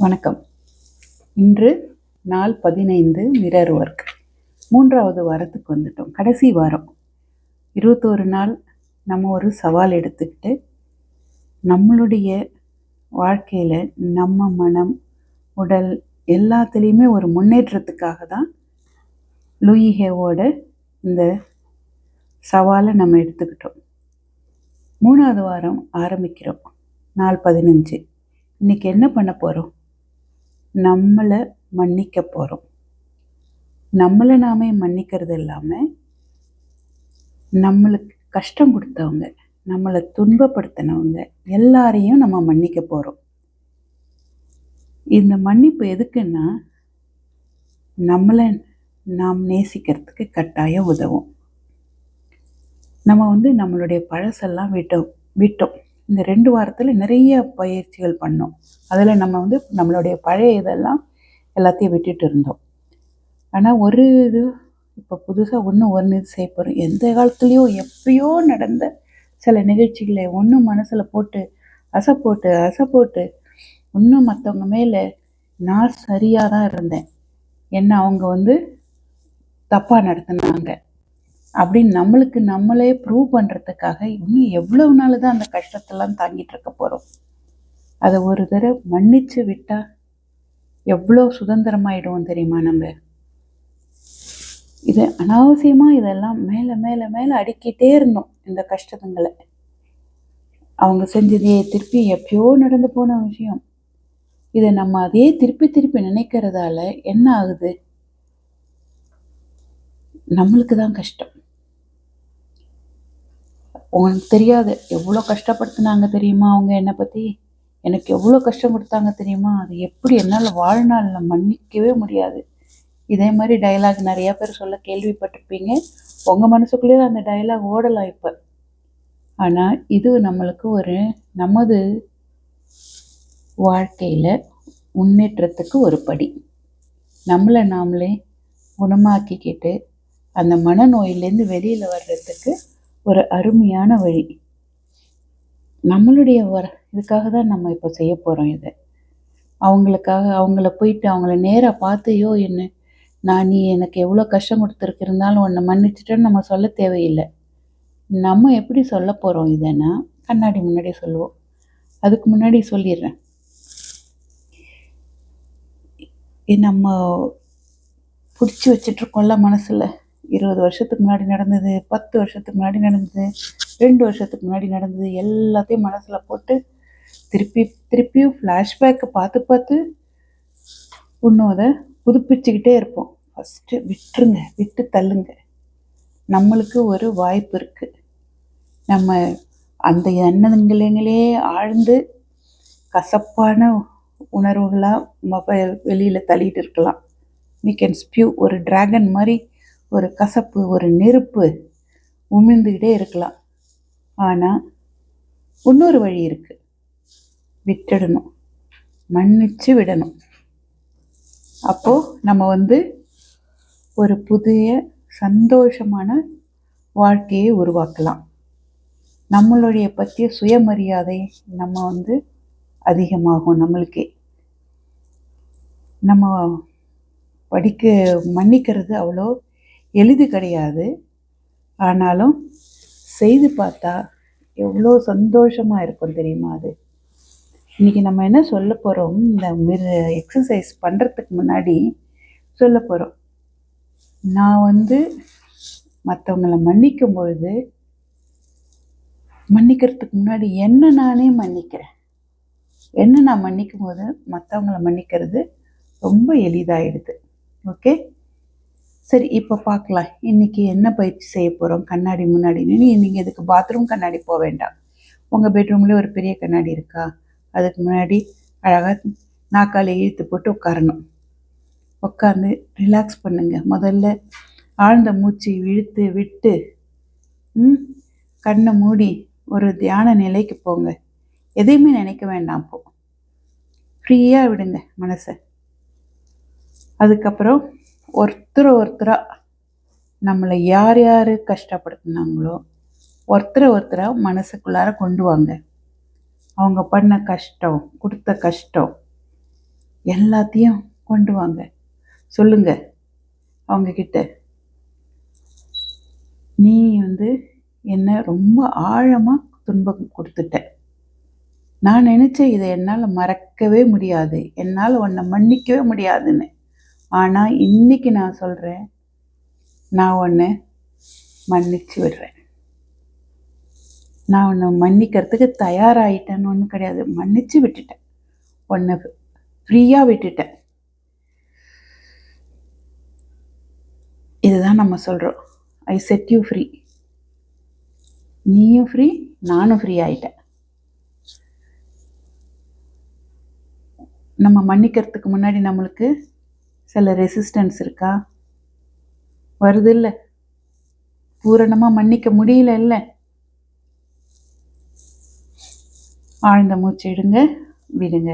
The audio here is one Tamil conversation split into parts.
வணக்கம். இன்று நாள் பதினைந்து மிரர் ஒர்க். மூன்றாவது வாரத்துக்கு வந்துட்டோம். கடைசி வாரம். இருபத்தோரு நாள் நம்ம ஒரு சவால் எடுத்துக்கிட்டு நம்மளுடைய வாழ்க்கையில் நம்ம மனம் உடல் எல்லாத்துலேயுமே ஒரு முன்னேற்றத்துக்காக தான் லூயி ஹேவோட இந்த சவாலை நம்ம எடுத்துக்கிட்டோம். மூணாவது வாரம் ஆரம்பிக்கிறோம். நாள் பதினஞ்சு. இன்றைக்கி என்ன பண்ண போகிறோம் நம்மளை மன்னிக்க போகிறோம் நம்மளை நாமே மன்னிக்கிறது இல்லாமல் நம்மளுக்கு கஷ்டம் கொடுத்தவங்க நம்மளை துன்பப்படுத்தினவங்க எல்லாரையும் நம்ம மன்னிக்க போகிறோம் இந்த மன்னிப்பு எதுக்குன்னா நம்மளை நாம் நேசிக்கிறதுக்கு கட்டாயம் உதவும். நம்ம வந்து நம்மளுடைய பழசெல்லாம் விட்டோம் விட்டோம். இந்த ரெண்டு வாரத்தில் நிறைய பயிற்சிகள் பண்ணோம். அதில் நம்ம வந்து நம்மளுடைய பழைய இதெல்லாம் எல்லாத்தையும் விட்டுட்டு இருந்தோம். ஆனால் ஒரு இது இப்போ புதுசாக ஒன்று ஒன்று இது செய்ய போகிறோம் எந்த காலத்துலேயோ எப்பயோ நடந்த சில நிகழ்ச்சிகளை ஒன்றும் மனசில் போட்டு அசை போட்டு அசை போட்டு இன்னும் மற்றவங்க மேலே நான் சரியாக தான் இருந்தேன். என்ன அவங்க வந்து தப்பாக நடத்துனாங்க. அப்படின்னு நம்மளுக்கு நம்மளே ப்ரூவ் பண்ணுறதுக்காக இன்னும் எவ்வளவு நாள் தான் அந்த கஷ்டத்தெல்லாம் தாங்கிட்டு இருக்க போகிறோம் அதை ஒரு தடவை மன்னிச்சு விட்டால் எவ்வளோ சுதந்திரமாயிடுவோம் தெரியுமா நம்ம? இது அனாவசியமாக இதெல்லாம் மேலே மேலே மேலே அடிக்கிட்டே இருந்தோம் இந்த கஷ்டத்துங்களை அவங்க செஞ்சதே திருப்பி எப்பயோ நடந்து போன விஷயம். இதை நம்ம அதே திருப்பி திருப்பி நினைக்கிறதால என்ன ஆகுது? நம்மளுக்கு தான் கஷ்டம். உனக்கு தெரியாது எவ்வளோ கஷ்டப்படுத்தினாங்க தெரியுமா அவங்க என்னை பற்றி எனக்கு எவ்வளோ கஷ்டம் கொடுத்தாங்க தெரியுமா? அது எப்படி என்னால் வாழ்நாளில் மன்னிக்கவே முடியாது. இதே மாதிரி டைலாக் நிறையா பேர் சொல்ல கேள்விப்பட்டிருப்பீங்க. உங்கள் மனசுக்குள்ளேயே அந்த டைலாக் ஓடலாம் இப்போ. ஆனால் இது நம்மளுக்கு ஒரு நமது வாழ்க்கையில் முன்னேற்றத்துக்கு ஒரு படி. நம்மளை நாமளே குணமாக்கிக்கிட்டு அந்த மனநோயிலேருந்து வெளியில் வர்றதுக்கு ஒரு அருமையான வழி. நம்மளுடைய வர இதுக்காக தான் நம்ம இப்போ செய்ய போகிறோம் இதை. அவங்களுக்காக அவங்கள போயிட்டு அவங்கள நேராக பார்த்தையோ என்ன நான் நீ எனக்கு எவ்வளோ கஷ்டம் கொடுத்துருக்கிருந்தாலும் உன்னை மன்னிச்சிட்டேன்னு நம்ம சொல்ல தேவையில்லை. நம்ம எப்படி சொல்ல போகிறோம் இதைன்னா கண்ணாடி முன்னாடி சொல்லுவோம். அதுக்கு முன்னாடி சொல்லிடுறேன். நம்ம பிடிச்சி வச்சிட்ருக்கோம்ல மனசில். இருபது வருஷத்துக்கு முன்னாடி நடந்தது பத்து வருஷத்துக்கு முன்னாடி நடந்தது ரெண்டு வருஷத்துக்கு முன்னாடி நடந்தது எல்லாத்தையும் மனசில் போட்டு திருப்பி திருப்பியும் ஃப்ளாஷ்பேக்கை பார்த்து பார்த்து இன்னும் அதை புதுப்பிச்சுக்கிட்டே இருப்போம். ஃபஸ்ட்டு விட்டுருங்க விட்டு தள்ளுங்க. நம்மளுக்கு ஒரு வாய்ப்பு இருக்குது நம்ம அந்த எண்ணங்களே ஆழ்ந்து கசப்பான உணர்வுகளாக வெளியில் தள்ளிட்டு இருக்கலாம். வீ கேன் ஸ்பியூ ஒரு டிராகன் மாதிரி ஒரு கசப்பு ஒரு நெருப்பு உமிழ்ந்துக்கிட்டே இருக்கலாம். ஆனால் இன்னொரு வழி இருக்குது விட்டுடணும். மன்னிச்சு விடணும். அப்போ நம்ம வந்து ஒரு புதிய சந்தோஷமான வாழ்க்கையை உருவாக்கலாம். நம்மளுடைய பற்றிய சுயமரியாதை நம்ம வந்து அதிகமாகும் நம்மளுக்கே. நம்ம படிக்க மன்னிக்கிறது அவ்வளோ எளிது கிடையாது. ஆனாலும் செய்து பார்த்தா எவ்வளோ சந்தோஷமாக இருக்கும் தெரியுமா அது? இன்றைக்கி நம்ம என்ன சொல்ல போகிறோம் இந்த மிர எக்ஸசைஸ் பண்ணுறதுக்கு முன்னாடி சொல்ல போகிறோம் நான் வந்து மற்றவங்கள மன்னிக்கும் பொழுது மன்னிக்கிறதுக்கு முன்னாடி என்ன நானே மன்னிக்கிறேன். என்ன நான் மன்னிக்கும் போது மற்றவங்கள மன்னிக்கிறது ரொம்ப எளிதாயிடுது. ஓகே? சரி இப்போ பார்க்கலாம். இன்றைக்கி என்ன பயிற்சி செய்ய போகிறோம் கண்ணாடி முன்னாடி நின்று நீங்கள் இதுக்கு பாத்ரூம் கண்ணாடி போக வேண்டாம். உங்கள் பெட்ரூம்லேயே ஒரு பெரிய கண்ணாடி இருக்கா? அதுக்கு முன்னாடி அழகாக நாக்கால இழுத்து போட்டு உட்காரணும். உட்காந்து ரிலாக்ஸ் பண்ணுங்கள் முதல்ல ஆழ்ந்த மூச்சு இழுத்து விட்டு ம் கண்ணை மூடி ஒரு தியான நிலைக்கு போங்க. எதையுமே நினைக்க வேண்டாம் போ ஃப்ரீயாக விடுங்க மனசை. அதுக்கப்புறம் ஒருத்தர் ஒருத்தராக நம்மளை யார் யார் கஷ்டப்படுத்தினாங்களோ ஒருத்தரை ஒருத்தராக மனசுக்குள்ளார கொண்டு வாங்க. அவங்க பண்ண கஷ்டம் கொடுத்த கஷ்டம் எல்லாத்தையும் கொண்டு வாங்க. சொல்லுங்க அவங்கக்கிட்ட நீ வந்து என்னை ரொம்ப ஆழமாக துன்பம் கொடுத்துட்ட. நான் நினச்சேன் இதை என்னால் மறக்கவே முடியாது. என்னால் உன்னை மன்னிக்கவே முடியாதுன்னு. ஆனால் இன்னைக்கு நான் சொல்கிறேன் நான் ஒன்று மன்னிச்சு விடுறேன். நான் உன்னை மன்னிக்கிறதுக்கு தயாராகிட்டேன்னு ஒன்றும் கிடையாது. மன்னிச்சு விட்டுட்டேன். உன்னை ஃப்ரீயாக விட்டுட்டேன். இதுதான் நம்ம சொல்கிறோம் ஐ செட் யூ ஃப்ரீ நீயும் ஃப்ரீ நானும் ஃப்ரீ ஆகிட்டேன் நம்ம மன்னிக்கிறதுக்கு முன்னாடி நம்மளுக்கு சில ரெசிஸ்டன்ஸ் இருக்கா? வருது இல்லை பூரணமாக மன்னிக்க முடியல இல்லை ஆழ்ந்த மூச்சு எடுங்க விடுங்க.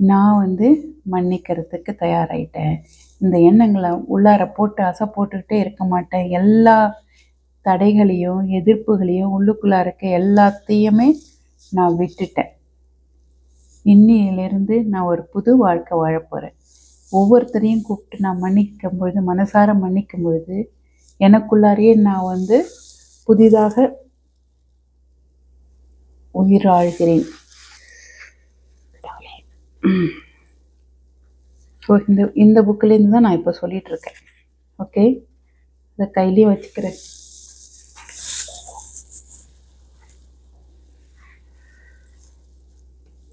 நான் வந்து மன்னிக்கிறதுக்கு தயாராகிட்டேன் இந்த எண்ணங்களை உள்ளார போட்டு அசை போட்டுக்கிட்டே இருக்க மாட்டேன். எல்லா தடைகளையும் எதிர்ப்புகளையும் உள்ளுக்குள்ளே இருக்க எல்லாத்தையுமே நான் விட்டுட்டேன். இன்னிலிருந்து நான் ஒரு புது வாழ்க்கை வாழப்போகிறேன் ஒவ்வொருத்தரையும் கூப்பிட்டு நான் மன்னிக்கும் பொழுது மனசார மன்னிக்கும் பொழுது எனக்குள்ளாரையே நான் வந்து புதிதாக உயிராழ்கிறேன் ஸோ இந்த இந்த புக்கிலேருந்து தான் நான் இப்போ சொல்லிட்டு இருக்கேன் ஓகே? அதை கையிலேயே வச்சுக்கிறேன்.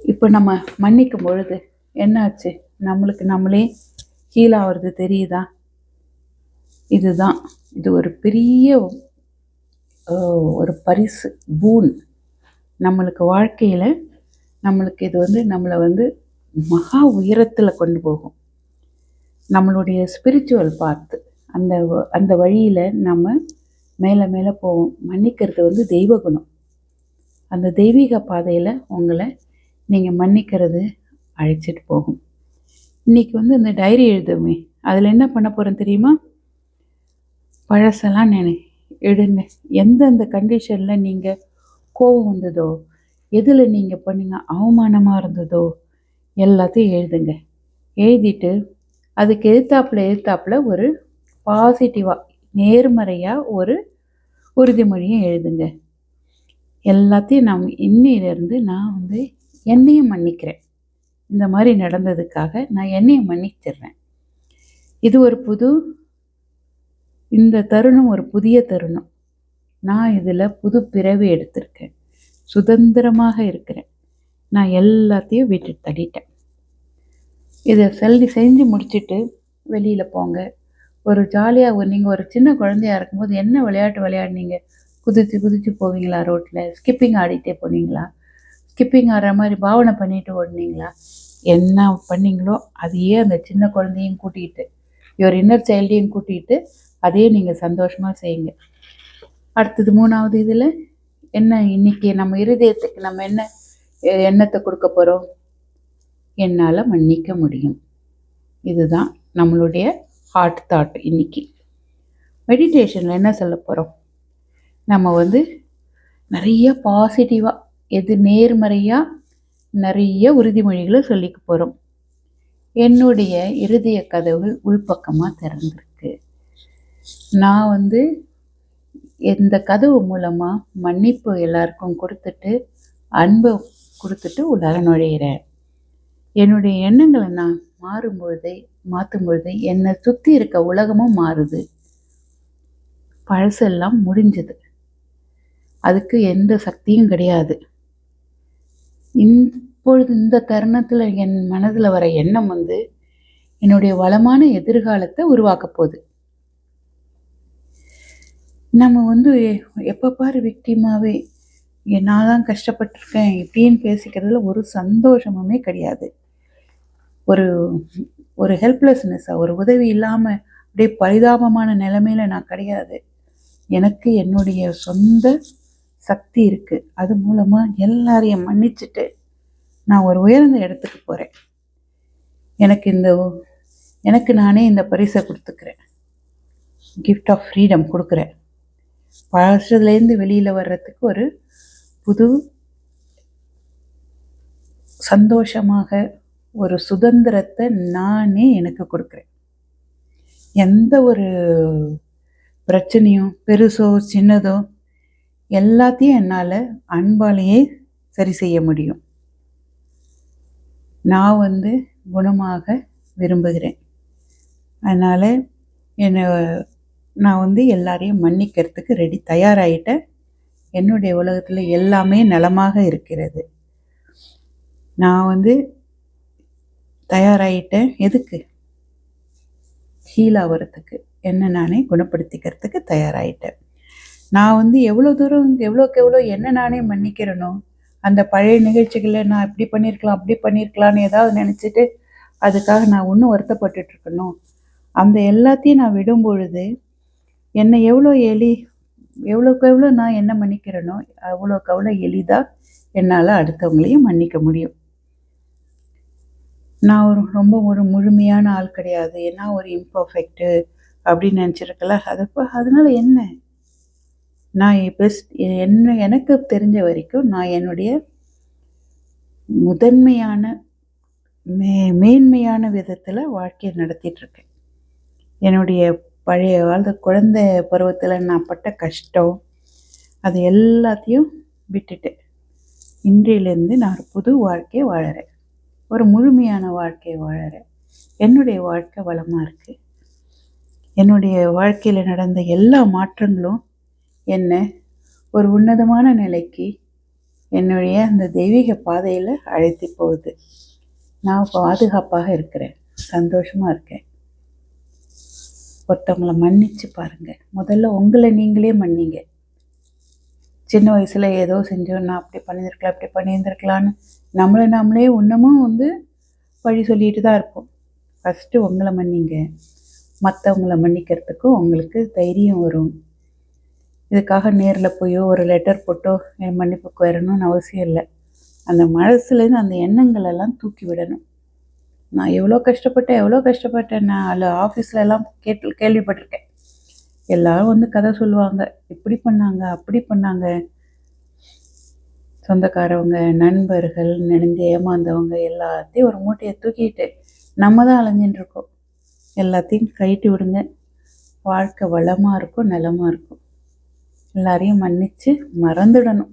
இப்போ நம்ம மன்னிக்கும் பொழுது என்னாச்சு? நம்மளுக்கு நம்மளே ஹீல் ஆகிறது தெரியுதா? இதுதான். இது ஒரு பெரிய ஒரு பரிசு பூன் நம்மளுக்கு வாழ்க்கையில் நம்மளுக்கு இது வந்து நம்மளை வந்து மகா உயரத்தில் கொண்டு போகும். நம்மளுடைய ஸ்பிரிச்சுவல் பார்த்து அந்த அந்த வழியில் நம்ம மேலே மேலே போவோம். மன்னிக்கிறது வந்து தெய்வ குணம். அந்த தெய்வீக பாதையில் உங்களை நீங்கள் மன்னிக்கிறது அழைச்சிட்டு போகும். இன்னைக்கு வந்து இந்த டைரி எழுதுமே. அதில் என்ன பண்ண போகிறேன் தெரியுமா? பழசெல்லாம் நினை எடுங்க எந்தெந்த கண்டிஷனில் நீங்கள் கோவம் வந்ததோ எதில் நீங்கள் பண்ணிங்க அவமானமாக இருந்ததோ எல்லாத்தையும் எழுதுங்க. எழுதிட்டு அதுக்கு எழுத்தாப்பில் எழுத்தாப்பில் ஒரு பாசிட்டிவாக நேர்மறையாக ஒரு உறுதிமொழியும் எழுதுங்க. எல்லாத்தையும் நான் இன்னையிலேருந்து நான் வந்து என்னையும் மன்னிக்கிறேன். இந்த மாதிரி நடந்ததுக்காக நான் என்னையை மன்னிச்சிடுறேன். இது ஒரு புது இந்த தருணம் ஒரு புதிய தருணம். நான் இதில் புது பிறவி எடுத்திருக்கேன். சுதந்திரமாக இருக்கிறேன். நான் எல்லாத்தையும் வீட்டுக்கு தள்ளிட்டேன். இதை செல்லி செஞ்சு முடிச்சுட்டு வெளியில் போங்க. ஒரு ஜாலியாக ஒரு நீங்கள் ஒரு சின்ன குழந்தையா இருக்கும்போது என்ன விளையாட்டு விளையாடுனீங்க? குதித்து குதித்து போவீங்களா ரோட்டில் ஸ்கிப்பிங் ஆடிட்டே போனீங்களா? ஸ்கிப்பிங் ஆடுற மாதிரி பாவனை பண்ணிட்டு ஓடுனீங்களா? என்ன பண்ணீங்களோ அதையே அந்த சின்ன குழந்தையும் கூட்டிகிட்டு யுவர் இன்னர் சைல்டையும் கூட்டிகிட்டு அதையே நீங்கள் சந்தோஷமாக செய்யுங்க. அடுத்தது மூணாவது இதில் என்ன? இன்னைக்கு நம்ம இருதயத்துக்கு நம்ம என்ன எ- எண்ணத்தை கொடுக்க போகிறோம் என்னால் மன்னிக்க முடியும். இதுதான் நம்மளுடைய ஹார்ட் தாட் இன்னைக்கு. மெடிடேஷனில் என்ன சொல்ல போகிறோம் நம்ம வந்து நிறைய பாசிட்டிவாக எது நேர்மறையாக நிறைய உறுதிமொழிகளை சொல்லிக்க போகிறோம் என்னுடைய இருதய கதவுகள் உள்பக்கமாக திறந்திருக்கு. நான் வந்து இந்த கதவு மூலமாக மன்னிப்பு எல்லாருக்கும் கொடுத்துட்டு அன்பை கொடுத்துட்டு உள்ளார நுழையிறேன். என்னுடைய எண்ணங்களை நான் மாறும்பொழுதே மாற்றும்பொழுது மாற்றும் என்னை சுற்றி இருக்க உலகமும் மாறுது. பழசெல்லாம் முடிஞ்சது. அதுக்கு எந்த சக்தியும் கிடையாது. இப்பொழுது இந்த தருணத்தில் என் மனதில் வர எண்ணம் வந்து என்னுடைய வளமான எதிர்காலத்தை உருவாக்க போகுது. நம்ம வந்து எப்போ பாரு விக்டிமாவே நான் தான் கஷ்டப்பட்டிருக்கேன் இப்படின்னு பேசிக்கிறதுல ஒரு சந்தோஷமுமே கிடையாது. ஒரு ஒரு ஹெல்ப்லெஸ்னஸ்ஸாக ஒரு உதவி இல்லாமல் அப்படியே பரிதாபமான நிலைமையில் நான் கிடையாது. எனக்கு என்னுடைய சொந்த சக்தி இருக்குது அது மூலமாக எல்லாரையும் மன்னிச்சுட்டு நான் ஒரு உயர்ந்த இடத்துக்கு போகிறேன் எனக்கு இந்த எனக்கு நானே இந்த பரிசை கொடுத்துக்கிறேன். கிஃப்ட் ஆஃப் ஃப்ரீடம் கொடுக்குறேன். பழசத்துலேருந்து வெளியில் வர்றதுக்கு ஒரு புது சந்தோஷமாக ஒரு சுதந்திரத்தை நானே எனக்கு கொடுக்குறேன். எந்த ஒரு பிரச்சனையும் பெருசோ சின்னதோ எல்லாத்தையும் என்னால் அன்பாலேயே சரி செய்ய முடியும். நான் வந்து குணமாக விரும்புகிறேன். அதனால் என்னை நான் வந்து எல்லாரையும் மன்னிக்கிறதுக்கு ரெடி தயாராகிட்டேன் என்னுடைய உலகத்தில் எல்லாமே நலமாக இருக்கிறது. நான் வந்து தயாராகிட்டேன் எதுக்கு? ஹீல் ஆகிறதுக்கு என்ன நானே குணப்படுத்திக்கிறதுக்கு தயாராகிட்டேன் நான் வந்து எவ்வளோ தூரம் எவ்வளோக்கு எவ்வளோ என்ன நானே மன்னிக்கிறேனோ அந்த பழைய நிகழ்ச்சிகளை நான் இப்படி பண்ணியிருக்கலாம் அப்படி பண்ணியிருக்கலான்னு ஏதாவது நினச்சிட்டு அதுக்காக நான் இன்னும் வருத்தப்பட்டுட்டு இருக்கணும் அந்த எல்லாத்தையும் நான் விடும் பொழுது என்னை எவ்வளோ எளி எவ்வளோக்கு எவ்வளோ நான் என்ன மன்னிக்கிறேனோ அவ்வளோக்கு அவ்வளோ எளிதாக என்னால் அடுத்தவங்களையும் மன்னிக்க முடியும். நான் ஒரு ரொம்ப ஒரு முழுமையான ஆள் கிடையாது ஏன்னா ஒரு இம்பர்ஃபெக்ட்டு அப்படின்னு நினச்சிருக்கல அது அதனால் என்ன? நான் பெஸ்ட் என்ன எனக்கு தெரிஞ்ச வரைக்கும் நான் என்னுடைய முதன்மையான மே மேன்மையான விதத்தில் வாழ்க்கையை நடத்திட்டுருக்கேன். என்னுடைய பழைய வாழ்ந்த குழந்தை பருவத்தில் நான் பட்ட கஷ்டம் அது எல்லாத்தையும் விட்டுட்டேன். இன்றையிலேருந்து நான் ஒரு புது வாழ்க்கையை வாழறேன். ஒரு முழுமையான வாழ்க்கையை வாழறேன். என்னுடைய வாழ்க்கை வளமாக இருக்குது என்னுடைய வாழ்க்கையில் நடந்த எல்லா மாற்றங்களும் என்னை? ஒரு உன்னதமான நிலைக்கு என்னுடைய அந்த தெய்வீக பாதையில் அழைத்து போகுது. நான் பாதுகாப்பாக இருக்கிறேன். சந்தோஷமாக இருக்கேன். ஒருத்தவங்களை மன்னிச்சு பாருங்கள் முதல்ல உங்களை நீங்களே மன்னிங்க. சின்ன வயசில் ஏதோ செஞ்சோம். நான் அப்படி பண்ணியிருக்கலாம் அப்படி பண்ணியிருந்துருக்கலான்னு நம்மளை நாமளே இன்னமும் வந்து வழி சொல்லிட்டு தான் இருப்போம். ஃபஸ்ட்டு உங்களை மன்னிங்க. மற்றவங்களை மன்னிக்கிறதுக்கும் உங்களுக்கு தைரியம் வரும். இதுக்காக நேரில் போயோ ஒரு லெட்டர் போட்டோ என் மன்னிப்பு வரணும்னு அவசியம் இல்லை. அந்த மனசுலேருந்து அந்த எண்ணங்கள் எல்லாம் தூக்கி விடணும். நான் எவ்வளோ கஷ்டப்பட்டேன் எவ்வளோ கஷ்டப்பட்டேன் நான் அதில் ஆஃபீஸில் எல்லாம் கேட்டு கேள்விப்பட்டிருக்கேன். எல்லாரும் வந்து கதை சொல்லுவாங்க. இப்படி பண்ணாங்க அப்படி பண்ணாங்க. சொந்தக்காரவங்க நண்பர்கள் நினைந்து ஏமாந்தவங்க எல்லாத்தையும் ஒரு மூட்டையை தூக்கிட்டு நம்ம தான் அலைஞ்சின்னு இருக்கோம். எல்லாத்தையும் கைட்டு விடுங்க. வாழ்க்கை வளமாக இருக்கும் நலமாக இருக்கும். எல்லாரையும் மன்னித்து மறந்துடணும்.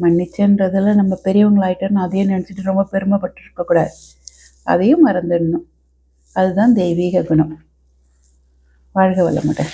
மன்னிச்சன்றதில் நம்ம பெரியவங்களாயிட்டோன்னு அதையும் நினச்சிட்டு ரொம்ப பெருமைப்பட்டு இருக்கக்கூடாது அதையும் மறந்துடணும். அதுதான் தெய்வீக குணம். வாழ்க வளமுடன்.